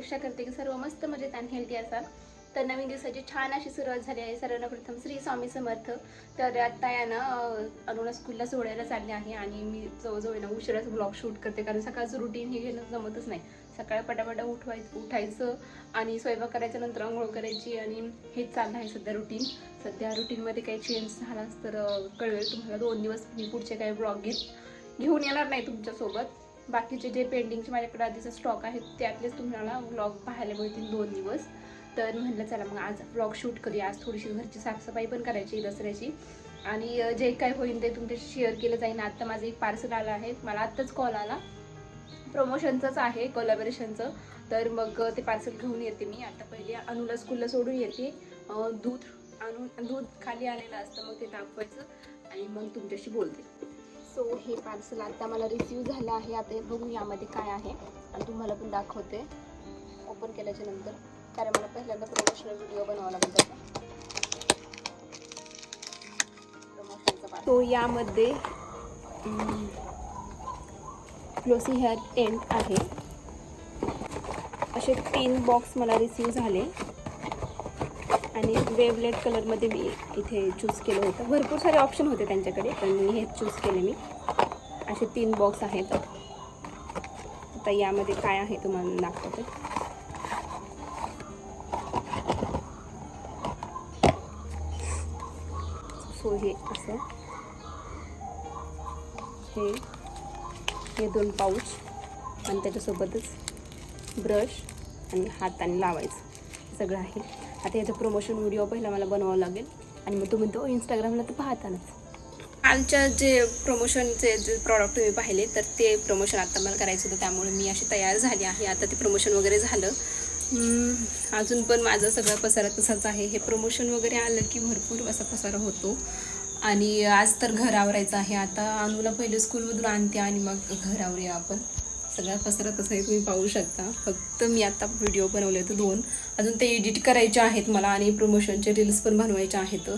अपेक्षा करते की सर्व मस्त मजेत आणि हेल्दी असाल. तर नवीन दिवसाची छान अशी सुरुवात झाली आहे. सर्वांना प्रथम श्री स्वामी समर्थ. तर आत्ता या ना अनुला स्कूलला सोडायला चालले आहे आणि मी जवळजवळ येणं ना उशिराच ब्लॉग शूट करते. कारण सकाळचं रुटीन हे घेणं जमतच नाही. सकाळी पटापटा उठवायचं उठायचं आणि स्वयंपाक करायच्या नंतर आंघोळ करायची आणि हेच चाललं आहे सध्या रुटीन सध्या रुटीनमध्ये काही चेंज झालाच तर कळवेल तुम्हाला दोन दिवस मी पुढचे काही ब्लॉग घेत घेऊन येणार नाही तुमच्यासोबत. बाकीचे जे पेंडिंगचे माझ्याकडे आधीचा स्टॉक आहे त्यातलेच तुम्हाला व्लॉग पाहायला मिळतील दोन दिवस. तर म्हणलं चला मग आज व्लॉग शूट करूया. आज थोडीशी घरची साफसफाई पण करायची दसऱ्याची. आणि जे काय होईल ते तुमच्याशी शेअर केलं जाईल. आत्ता माझं एक पार्सल आलं आहे. मला आत्ताच कॉल आला. प्रमोशनचंच आहे कोलॅबरेशनचं तर मग ते पार्सल घेऊन येते मी. आता पहिले अनुला स्कूलला सोडून येते. दूध आणून दूध खाली आलेलं असतं मग ते दाखवायचं. आणि मग तुमच्याशी बोलते. हे पार्सल आता मला रिसीव झालं आहे. आता हे बघू यामध्ये काय आहे. आणि तुम्हाला पण दाखवते. ओपन केल्याच्यानंतर. कारण मला पहिल्यांदा प्रमोशनल व्हिडिओ बनवावा लागेल त्याचा तो यामध्ये ग्लोसी हेअर टेंट आहे. असे तीन बॉक्स मला रिसीव झाले. आणि वेवलेट कलरमध्ये मी इथे चूज केलं होतं. भरपूर सारे ऑप्शन होते त्यांच्याकडे पण मी हे चूज केले मी. असे तीन बॉक्स आहेत. आता यामध्ये काय आहे तुम्हाला दाखवते. सो हे असं. हे हे दोन पाऊच आणि त्याच्यासोबतच ब्रश आणि हाताने लावायचं. सगळं आहे. आता याचं प्रमोशन व्हिडिओ पहिला मला बनवावा लागेल. आणि मग तुम्ही तो इंस्टाग्रामला तर पाहतानाच. कालच्या जे प्रमोशनचे जे प्रॉडक्ट तुम्ही पाहिले तर ते प्रमोशन आत्ता मला करायचं होतं. त्यामुळे मी अशी तयार झाली आहे. आता ते प्रमोशन वगैरे झालं. अजून पण माझा सगळा पसारा तसाच आहे. हे प्रमोशन वगैरे आलं की भरपूर असा पसारा होतो. आणि आज तर घर आवरायचं आहे. आता अनुला पहिले स्कूलमधून आणते आणि मग घर आवरूया आपण. सगळा पसरा तसा आहे तुम्ही पाहू शकता. फक्त मी आता व्हिडिओ बनवले होते दोन. अजून ते एडिट करायचे आहेत मला आणि प्रमोशनचे रील्स पण बनवायचे आहेत.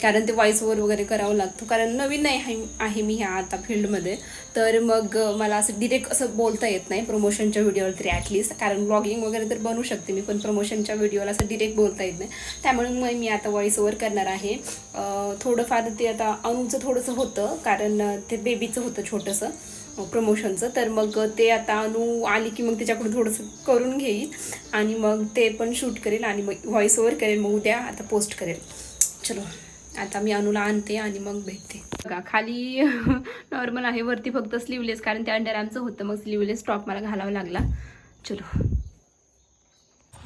कारण ते व्हॉइस ओवर वगैरे करावं लागतो. कारण नवीन नाही आहे मी ह्या आता फील्डमध्ये तर मग मला असं डिरेक्ट असं बोलता येत नाही प्रमोशनच्या व्हिडिओवर तरी ॲटलिस्ट कारण ब्लॉगिंग वगैरे तर बनवू शकते मी पण प्रमोशनच्या व्हिडिओला असं डिरेक्ट बोलता येत नाही. त्यामुळे मग मी आता व्हॉइस ओवर करणार आहे. थोडंफार ते आता अनुचं थोडंसं होतं. कारण ते बेबीचं होतं छोटंसं. प्रमोशनचं तर मग ते आता अनु आली की मग त्याच्याकडून थोडंसं करून घेईल. आणि मग ते पण शूट करेल आणि मग व्हॉइस ओव्हर करेल. मग उद्या आता पोस्ट करेल. चलो आता मी अनुला आणते आणि मग भेटते. बघा खाली नॉर्मल आहे. वरती फक्त स्लीवलेस कारण त्या अंडर आमचं होतं. मग स्लीवलेस टॉप मला घालावा लागला. चलो.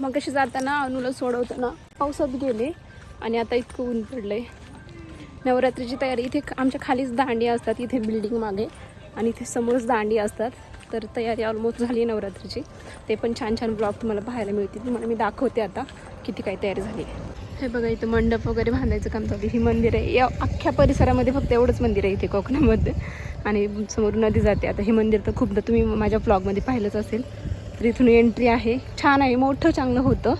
मग कशी जाताना अनुला सोडवताना पावसात गेले आणि आता इतकं ऊन पडलंय. नवरात्रीची तयारी इथे आमच्या खालीच दांडी असतात इथे बिल्डिंग मागे. आणि इथे समोरच दांडी असतात. तर तयारी ऑलमोस्ट झाली आहे नवरात्रीची. ते पण छान छान ब्लॉग तुम्हाला पाहायला मिळतील. तुम्हाला मी दाखवते आता किती काय तयारी झाली आहे. हे बघा इथं मंडप वगैरे बांधायचं काम चालू ही मंदिर आहे. या अख्ख्या परिसरामध्ये फक्त एवढंच मंदिर आहे इथे कोकणामध्ये. आणि समोर नदी जाते. आता हे मंदिर तर खूपदा तुम्ही माझ्या ब्लॉगमध्ये पाहिलंच असेल. तर इथून एंट्री आहे. छान आहे. मोठं चांगलं होतं.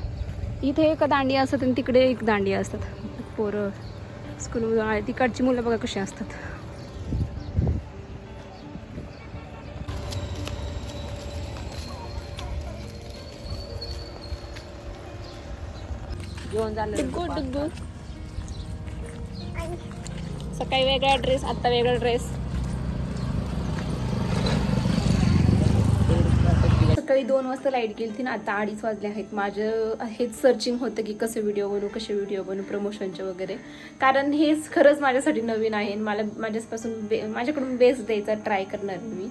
इथे एक दांडी असतात आणि तिकडे एक दांडी असतात. पोरं स्कूलमधून आले तिकडची मुलं बघा कशी असतात. जेवण झालं सकाळी वेगळा ड्रेस आता वेगळा ड्रेस. सकाळी दोन वाजता लाइट गेली होती ना आता अडीच वाजले आहेत. माझं हेच सर्चिंग होतं की कसं व्हिडिओ बनवू कसे व्हिडिओ बनवू प्रमोशनचे वगैरे. कारण हेच खरंच माझ्यासाठी नवीन आहे आणि मला माझ्यापासून बे माझ्याकडून बेस्ट द्यायचा ट्राय करणार मी.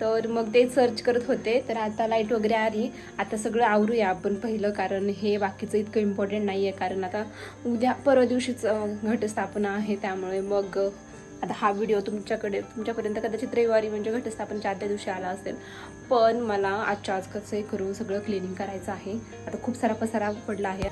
तर मग ते सर्च करत होते. तर आता लाइट वगैरे आली. आता सगळं आवरूया आपण पहिलं कारण हे बाकीचं इतकं इम्पॉर्टंट नाही आहे कारण आता उद्या परवा दिवशीच घटस्थापना आहे. त्यामुळे मग आता हा व्हिडिओ तुमच्याकडे तुमच्यापर्यंत कदाचित रविवारी म्हणजे घटस्थापनच्या आदल्या दिवशी आला असेल. पण मला आजच्या आज कसं हे करून सगळं क्लिनिंग करायचं आहे. आता खूप सारा पसारा पडला आहे.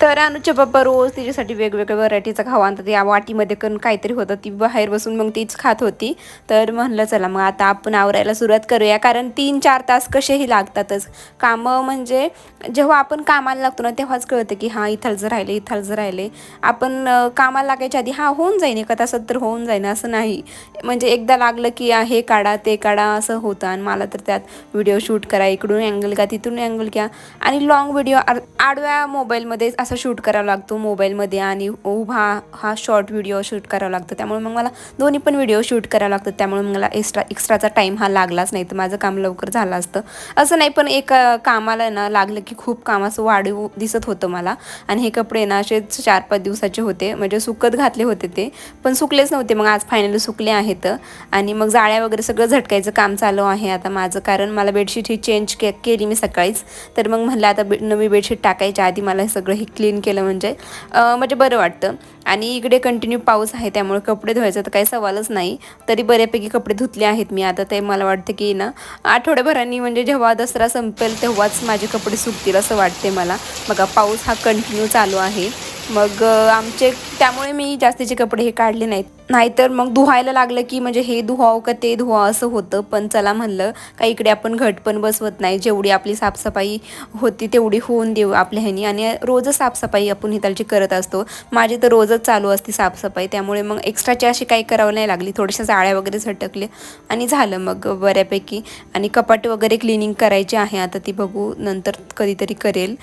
तर अनुच्या पप्पा रोज तिच्यासाठी वेगवेगळ्या व्हरायटीचा खावा आणतात. या वाटीमध्ये करून काहीतरी होतं. ती बाहेर बसून मग तीच खात होती. तर म्हणलं चला मग आता आपण आवरायला सुरुवात करूया. कारण तीन चार तास कसेही लागतातच. कामं म्हणजे जेव्हा आपण कामाला लागतो ना तेव्हाच कळतं की हां इथलचं राहिले इथलचं राहिले. आपण कामाला लागायच्या आधी हां होऊन जाईन एका तासात तर होऊन जाईन. असं नाही. म्हणजे एकदा लागलं की हे काढा ते काढा असं होतं. आणि मला तर त्यात व्हिडिओ शूट करा इकडून अँगल घ्या तिथून अँगल घ्या. आणि लॉंग व्हिडिओ आडव्या मोबाईलमध्ये असं शूट करावा लागतो मोबाईलमध्ये आणि उभा हा शॉर्ट व्हिडिओ शूट करावा लागतो. त्यामुळे मग मला दोन्ही पण व्हिडिओ शूट करावं लागतो त्यामुळे मला एक्स्ट्रा एक्स्ट्राचा टाईम हा लागलाच नाही. तर माझं काम लवकर झालं असतं. असं नाही पण एक कामाला ना लागलं की खूप काम असं वाढीव दिसत होतं मला. आणि हे कपडे ना असे चार पाच दिवसाचे होते. म्हणजे सुकत घातले होते ते. पण सुकलेच नव्हते. मग आज फायनली सुकले आहेत. आणि मग जाळ्या वगैरे सगळं झटकायचं काम चालू आहे आता माझं. कारण मला बेडशीट ही चेंज के केली मी सकाळीच. तर मग म्हणलं आता नवी बेडशीट टाकायच्या आधी मला हे सगळं हे क्लीन केलं म्हणजे. म्हणजे बरं वाटतं. आणि इकडे कंटिन्यू पाऊस आहे त्यामुळे कपडे धुवायचं तर काही सवालच नाही. तरी बऱ्यापैकी कपडे धुतले आहेत मी आता ते मला वाटतं की ना आठवड्याभरांनी म्हणजे जेव्हा दसरा संपेल तेव्हाच माझे कपडे सुकतील असं वाटते मला. बघा पाऊस हा कंटिन्यू चालू आहे. मग आमचे त्यामुळे मी जास्तीचे कपडे हे काढले नाहीत. नाहीतर मग धुवायला लागलं की म्हणजे हे धुवावं का ते धुवावं असं होतं. पण चला म्हणलं का इकडे आपण घट पण बसवत नाही. जेवढी आपली साफसफाई होती तेवढी होऊन देऊ आपल्या ह्यानी. आणि रोजच साफसफाई आपण हितालची करत असतो. माझी तर रोजच चालू असते साफसफाई. त्यामुळे मग एक्स्ट्राची अशी काही करावं नाही लागली. थोड्याशा जाळ्या वगैरे झटकले आणि झालं मग बऱ्यापैकी. आणि कपाट वगैरे क्लिनिंग करायची आहे. आता ती बघू. नंतर कधीतरी करेल.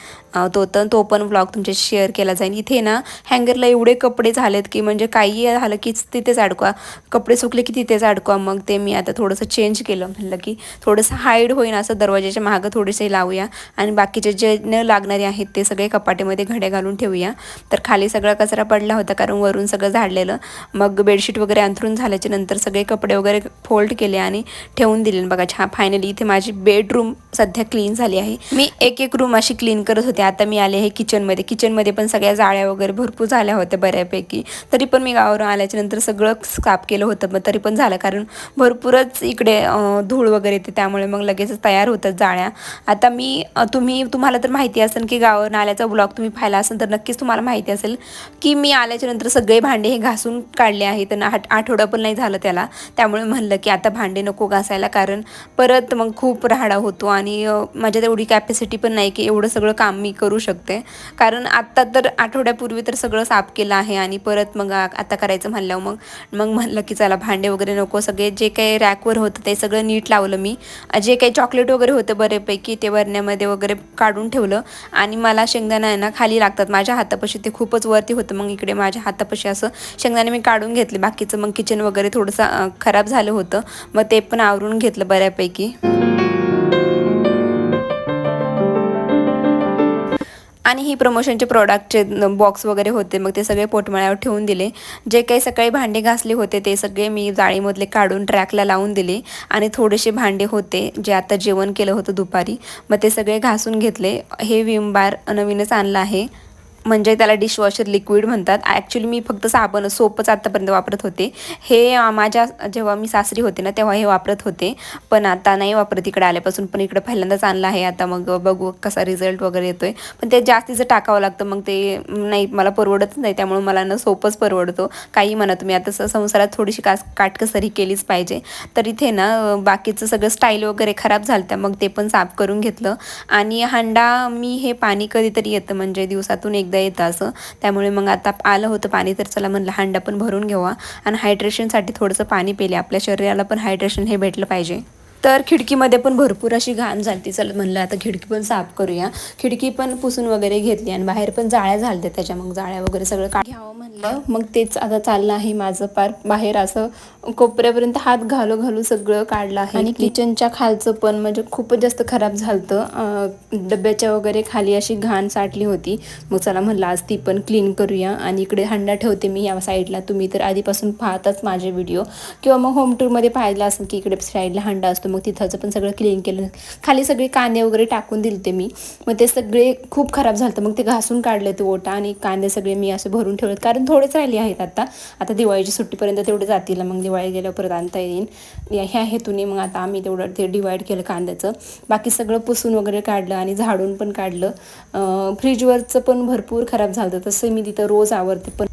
तो तर तो पण ब्लॉग तुमच्याशी शेअर केला जाईल. इथे ना हँगरला एवढे कपडे झालेत की म्हणजे काही झालं कीच तिथेच अडकवा. कपडे सुकले की तिथेच अडकवा. मग ते मी आता थोडंसं चेंज केलं. म्हणलं की थोडंसं हाईड होईन असं दरवाजाच्या मागं थोडेसे लावूया. आणि बाकीचे जे न लागणारे आहेत ते सगळे कपाटीमध्ये घड्या घालून ठेवूया. तर खाली सगळा कचरा पडला होता कारण वरून सगळं झाडलेलं. मग बेडशीट वगैरे अंथरून झाल्याच्यानंतर सगळे कपडे वगैरे फोल्ड केले आणि ठेवून दिले. बघा छान फायनली इथे माझी बेडरूम सध्या क्लीन झाली आहे. मी एक एक रूम अशी क्लीन करत होते. आता मी आले आहे किचनमध्ये किचनमध्ये पण सगळ्या जाळ्या वगैरे भरपूर झाल्या होत्या बऱ्यापैकी. तरी पण मी गावावरून आल्याच्यानंतर सगळं साफ केलं होतं मग तरी पण झालं. कारण भरपूरच इकडे धूळ वगैरे येते त्यामुळे मग लगेचच तयार होतात जाळ्या. आता मी तुम्ही तुम्हाला तर माहिती असेल की गाव आल्याचा ब्लॉग तुम्ही पाहिला असेल तर नक्कीच तुम्हाला माहिती असेल की मी आल्याच्यानंतर सगळे भांडे हे घासून काढले आहेत. आणि आठ आठवडा पण नाही झालं त्याला. त्यामुळे म्हणलं की आता भांडे नको घासायला कारण परत मग खूप राहाडा होतो. आणि माझ्यात एवढी कॅपॅसिटी पण नाही की एवढं सगळं काम मी करू शकते. कारण आत्ता तर आठवड्यापूर्वी तर सगळं साफ केलं आहे. आणि परत मग आता करायचं म्हणल्यावर मग मग म्हणलं की चला भांडे वगैरे नको सगळे जे काही रॅकवर होतं ते सगळं नीट लावलं मी. जे काही चॉकलेट वगैरे होतं बऱ्यापैकी ते वरण्यामध्ये वगैरे काढून ठेवलं. आणि मला शेंगदाणा आहे ना खाली लागतात. माझ्या हातापाशी ते खूपच वरती होतं. मग इकडे माझ्या हातापाशी असं शेंगदाणे मी काढून घेतले. बाकीचं मग किचन वगैरे थोडंसं खराब झालं होतं. मग ते पण आवरून घेतलं बऱ्यापैकी. आणि ही प्रमोशनचे प्रोडक्टचे बॉक्स वगैरे होते मग ते सगळे पोटमाळ्यावर ठेवून दिले. जे काही सकाळी भांडे घासले होते ते सगळे मी जाळीमधले काढून ट्रॅकला लावून दिले. आणि थोडेसे भांडे होते जे आता जेवण केलं होतं दुपारी मग ते सगळे घासून घेतले. हे विम बार नवीनच आणलं आहे. म्हणजे त्याला डिशवॉशर लिक्विड म्हणतात. ॲक्च्युली मी फक्त साबण सोपच आत्तापर्यंत वापरत होते. हे माझ्या जेव्हा मी सासरी होते ना तेव्हा हे वापरत होते. पण आता नाही वापरत इकडे आल्यापासून पण इकडे पहिल्यांदाच आणलं आहे. आता मग बघू कसा रिझल्ट वगैरे येतोय. पण ते जास्तीचं टाकावं लागतं मग ते नाही मला परवडतच नाही. त्यामुळे मला ना सोपंच परवडतो. काही म्हणा तुम्ही आता स- संसारात थोडीशी कास काटकसरी केलीच पाहिजे. तर इथे ना बाकीचं सगळं स्टाईल वगैरे खराब झालं त्या मग ते पण साफ करून घेतलं. आणि हांडा मी हे पाणी कधीतरी येतं म्हणजे दिवसातून एकदा येतं असं. त्यामुळे मग आता आलं होतं पाणी तर चला म्हणलं हांडा पण भरून घेवा आणि हायड्रेशनसाठी थोडंसं पाणी पिले. आपल्या शरीराला पण हायड्रेशन हे भेटलं पाहिजे. तर खिडकीमध्ये पण भरपूर अशी घाण झाली चल म्हणलं आता खिडकी पण साफ करूया. खिडकी पण पुसून वगैरे घेतली आणि बाहेर पण जाळ्या झालत्या त्याच्या. मग जाळ्या वगैरे सगळं काढ घ्यावं म्हणलं. मग तेच आता चाललं आहे माझं पार. बाहेर असं कोपऱ्यापर्यंत हात घालू घालू सगळं काढलं आहे. आणि किचनच्या खालचं पण म्हणजे खूपच जास्त खराब झालतं. डब्याच्या वगैरे खाली अशी घाण साठली होती. मग चला म्हणलं आज ती पण क्लीन करूया. आणि इकडे हंडा ठेवते मी या साईडला. तुम्ही तर आधीपासून पाहताच माझे व्हिडिओ. किंवा मग होम टूरमध्ये पाहिलं असेल की इकडे साईडला हंडा असतो. मग मग तिथंचं पण सगळं क्लीन केलं. खाली सगळे कांदे वगैरे टाकून दिले ते मी. मग ते सगळे खूप खराब झालं मग ते घासून काढले ते ओटा आणि कांदे सगळे मी असं भरून ठेवलेत. कारण थोडेच राहिले आहेत आता. आता दिवाळीची सुट्टीपर्यंत तेवढे जातील. मग दिवाळी गेल्यावर परत आणता येईल या ह्या हेतूने मग आता आम्ही तेवढं ते डिवाईड केलं कांद्याचं. बाकी सगळं पुसून वगैरे काढलं आणि झाडून पण काढलं. फ्रीजवरचं पण भरपूर खराब झालं तसं मी तिथं रोज आवरते. पण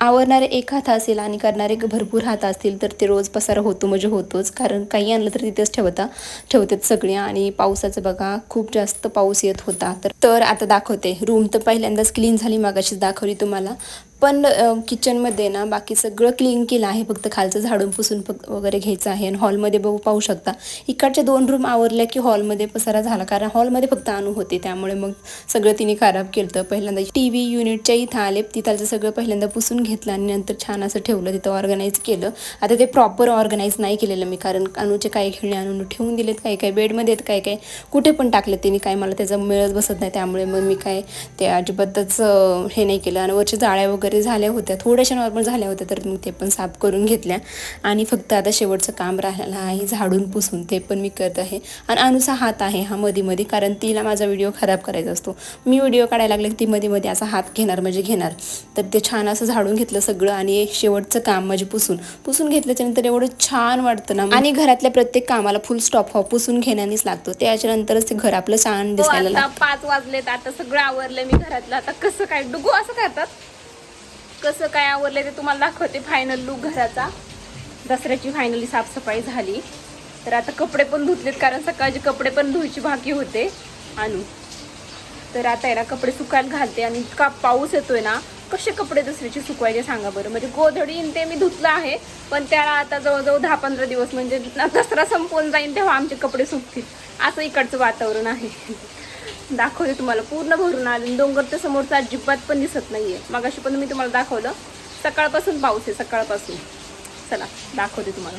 आवरणारे एक हात असेल आणि करणारे भरपूर हात असतील तर ते रोज पसारा होतो म्हणजे होतोच. कारण काही आणलं तर तिथेच ठेवता ठेवतात सगळे. आणि पावसाचं बघा खूप जास्त पाऊस येत होता. तर तर आता दाखवते. रूम तर पहिल्यांदाच क्लीन झाली मागाशीच दाखवली तुम्हाला. पण किचनमध्ये ना बाकी सगळं क्लीन केलं आहे. फक्त खालचं झाडून पुसून फक्त वगैरे घ्यायचं आहे. आणि हॉलमध्ये बघू पाहू शकता. इकडच्या दोन रूम आवरल्या की हॉलमध्ये पसारा झाला. कारण हॉलमध्ये फक्त आणू होते. त्यामुळे मग सगळं तिने खराब केलं तर पहिल्यांदा टी व्ही युनिटच्या इथं आले. तिथालचं सगळं पहिल्यांदा पुसून घेतलं आणि नंतर छान असं ठेवलं. तिथं ऑर्गनाईज केलं. आता ते प्रॉपर ऑर्गनाईज नाही केलेलं मी. कारण अनुचे काही खेळणे आणून ठेवून दिलेत. काही काही बेडमध्ये आहेत. काही काही कुठे पण टाकले तिने. काय मला त्याचं मिळत बसत नाही. त्यामुळे मग मी काय ते अजिबातच हे नाही केलं. आणि वरच्या जाळ्या वगैरे झाल्या होत्या थोड्याशा नॉर्मल झाल्या होत्या तर मग ते पण साफ करून घेतल्या. आणि फक्त आता शेवटचं काम राहिलं आहे झाडून पुसून ते पण मी करत आहे. आणि अनुचा हात आहे हा मध्ये मध्ये कारण तिला माझा व्हिडिओ खराब करायचा असतो. मी व्हिडिओ काढायला लागले की ती मध्ये मध्ये असा हात घेणार म्हणजे घेणार. तर ते छान असं झाडून घेतलं सगळं आणि एक शेवटचं काम म्हणजे पुसून. पुसून घेतल्याच्या नंतर एवढं छान वाटतं ना आणि घरातल्या प्रत्येक कामाला फुल स्टॉप हा पुसून घेण्यानेच लागतो. त्याच्यानंतरच ते घर आपलं छान दिसायला हो, लागतं. पाच वाजलेत आता सगळं आवरलंय मी घरातलं. आता कसं काय डुगू असं करतात? कसं काय आवरलंय ते तुम्हाला दाखवते फायनल लुक घराचा. दसऱ्याची फायनली साफसफाई झाली. तर आता कपडे पण धुतलेत कारण सकाळचे कपडे पण धुवायची बाकी होते. आणू तर आता आहे ना कपडे सुकायला घालते आणि इतका पाऊस येतोय ना कसे कपडे दसऱ्याचे सुकवायचे सांगा बरं. म्हणजे गोधडीन ते मी धुतलं आहे पण त्याला आता जवळजवळ दहा पंधरा दिवस म्हणजे ना दसरा संपून जाईन तेव्हा आमचे कपडे सुकतील. असं इकडचं वातावरण आहे. दाखवते तुम्हाला. पूर्ण भरून आले डोंगरच्या समोरचं अजिबात पण दिसत नाहीये. मगाशी पण मी तुम्हाला दाखवलं. सकाळपासून पाऊस आहे सकाळपासून. चला दाखवते तुम्हाला.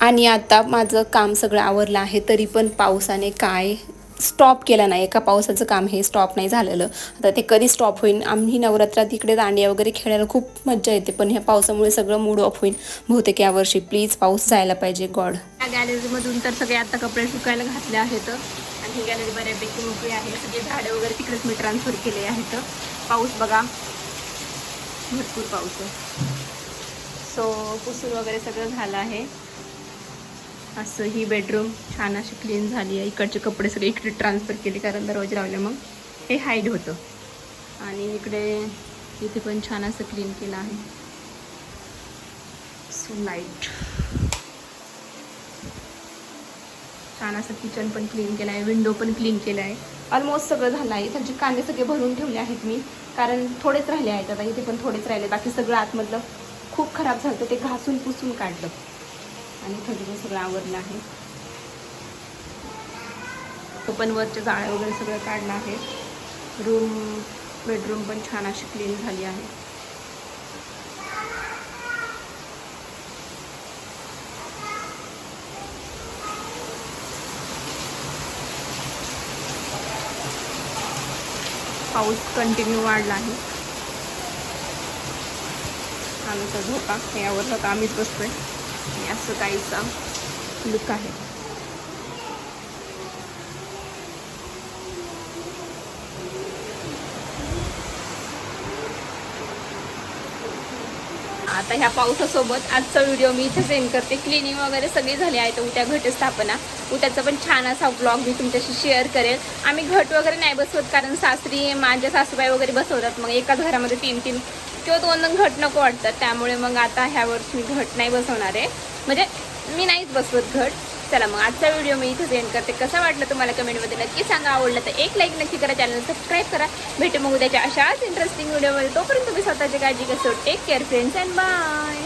आणि आता माझं काम सगळं आवरलं आहे तरी पण पावसाने काय स्टॉप केला नाही. एका पावसाचं काम हे स्टॉप नाही झालेलं. आता ते कधी स्टॉप होईल आम्ही नवरात्रात इकडे दांडिया वगैरे खेळायला खूप मजा येते पण ह्या पावसामुळे सगळं मूड ऑफ होईल बहुतेक यावर्षी प्लीज पाऊस जायला पाहिजे गॉड. या गॅलरीमधून तर सगळे आता कपडे सुकायला घातले आहेत. आणि गॅलरी बऱ्यापैकी मोकळी आहे. सगळे झाडे वगैरे तिकडेच मी ट्रान्सफर केले आहेत. पाऊस बघा. भरपूर पाऊस आहे. सो पुसून वगैरे सगळं झालं आहे. असं ही बेडरूम छान अशी क्लीन झाली आहे. इकडचे कपडे सगळे इकडे ट्रान्सफर केले कारण दरवाजे लावले मग. हे हाईड होतं. आणि इकडे इथे पण छान असं क्लीन केलं आहे. सो लाइट छान असं किचन पण क्लीन केलं आहे विंडो पण क्लीन केलं आहे ऑलमोस्ट सगळं झालं आहे त्यांचे कांदे सगळे भरून ठेवले आहेत मी. कारण थोडेच राहिले आहेत आता. इथे पण थोडेच राहिले. बाकी सगळं आतमधलं खूप खराब झालं ते घासून पुसून काढलं. आणि थंडीचं सगळं आवरलं आहे. तो पण वरच्या जाळ्या वगैरे सगळं काढलं आहे. रूम बेडरूम पण छान अशी क्लीन झाली आहे. पाऊस कंटिन्यू वाढला आहे. आमचा झोका यावर का आम्हीच बसतोय. आणि असं काहीचा लुक आहे. आता ह्या पावसासोबत आजचा व्हिडिओ मी इथेच एंड करते. क्लिनिंग वगैरे सगळी झाली आहे तर उद्या घटस्थापना. हो, उद्याचा पण छान असा ब्लॉग मी तुमच्याशी शेअर करेल. आम्ही घट वगैरे नाही बसवत कारण सासरी माझ्या सासूबाई वगैरे बसवतात. मग एकाच घरामध्ये तीन तीन किंवा दोन दोन घट नको वाटतात. त्यामुळे मग आता ह्या मी घट नाही बसवणार आहे. म्हणजे मी नाहीच बसवत घट. चला मग आजचा व्हिडिओ मी इथं एंड करते. कसा वाटलं तुम्हाला कमेंटमध्ये नक्की सांगा. आवडलं तर एक लाईक नक्की करा. चॅनल सबस्क्राईब करा. भेटू मग उद्याच्या अशाच इंटरेस्टिंग व्हिडिओमध्ये तोपर्यंत तुम्ही स्वतःची काळजी कसं take care friends and bye